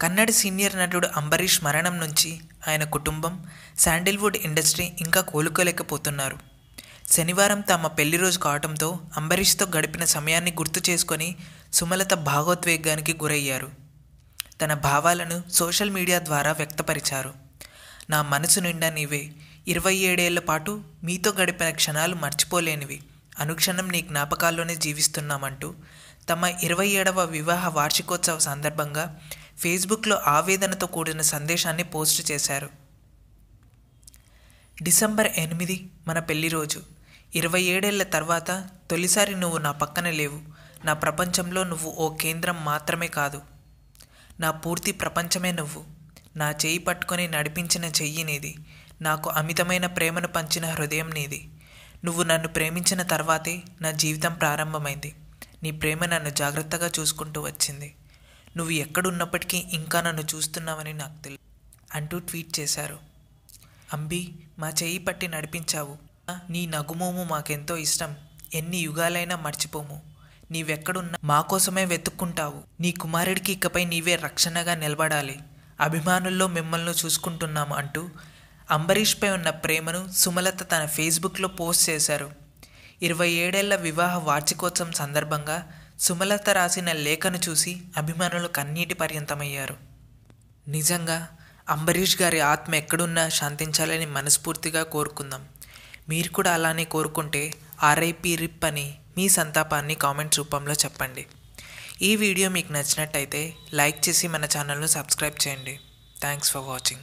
Kannada senior నటుడు అంబరీష్ మరణం నుంచి ఆయన కుటుంబం శాండిల్వుడ్ ఇండస్ట్రీ ఇంకా కోలుకోలేకపోతున్నారు. శనివారం తమ పెళ్ళి రోజు కావడంతో అంబరీష్తో గడిపిన సమయాన్ని గుర్తు చేసుకొని సుమలత భావోద్వేగానికి గురయ్యారు. తన భావాలను సోషల్ మీడియా ద్వారా వ్యక్తపరిచారు. నా మనసు నిండా నీవే ఇరవై ఏడేళ్ళ పాటు మీతో గడిపిన క్షణాలు మర్చిపోలేనివి అనుక్షణం నీ జ్ఞాపకాల్లోనే జీవిస్తున్నామంటూ తమ ఇరవై ఏడవ వివాహ వార్షికోత్సవ సందర్భంగా ఫేస్బుక్లో ఆవేదనతో కూడిన సందేశాన్ని పోస్ట్ చేశారు. డిసెంబర్ ఎనిమిది మన పెళ్ళి రోజు. ఇరవై ఏడేళ్ళ తర్వాత తొలిసారి నువ్వు నా పక్కన లేవు. నా ప్రపంచంలో నువ్వు ఓ కేంద్రం మాత్రమే కాదు. నా పూర్తి ప్రపంచమే నువ్వు. నా చెయ్యి పట్టుకొని నడిపించిన చెయ్యి నీది. నాకు అమితమైన ప్రేమను పంచిన హృదయం నీది. నువ్వు నన్ను ప్రేమించిన తర్వాతే నా జీవితం ప్రారంభమైంది. నీ ప్రేమ నన్ను జాగ్రత్తగా చూసుకుంటూ వచ్చింది. నువ్వు ఎక్కడున్నప్పటికీ ఇంకా నన్ను చూస్తున్నావని నాకు తెలుసు అంటూ ట్వీట్ చేశారు. అంబి మా చేయి పట్టి నడిపించావు. నీ నగుమోము మాకెంతో ఇష్టం. ఎన్ని యుగాలైనా మర్చిపోము. నీవెక్కడున్నా మా కోసమే వెతుక్కుంటావు. నీ కుమారుడికి ఇకపై నీవే రక్షణగా నిలబడాలి. అభిమానుల్లో మిమ్మల్ని చూసుకుంటున్నాము అంటూ అంబరీష్పై ఉన్న ప్రేమను సుమలత తన ఫేస్బుక్లో పోస్ట్ చేశారు. ఇరవై ఏడేళ్ళ వివాహ వార్షికోత్సవం సందర్భంగా సుమలత రాసిన లేఖను చూసి అభిమానులు కన్నీటి పర్యంతమయ్యారు. నిజంగా అంబరీష్ గారి ఆత్మ ఎక్కడున్నా శాంతించాలని మనస్ఫూర్తిగా కోరుకుందాం. మీరు కూడా అలానే కోరుకుంటే ఆర్ఐపి రిప్ అని మీ సంతాపాన్ని కామెంట్స్ రూపంలో చెప్పండి. ఈ వీడియో మీకు నచ్చినట్టయితే లైక్ చేసి మన ఛానల్ను సబ్స్క్రైబ్ చేయండి. Thanks for watching.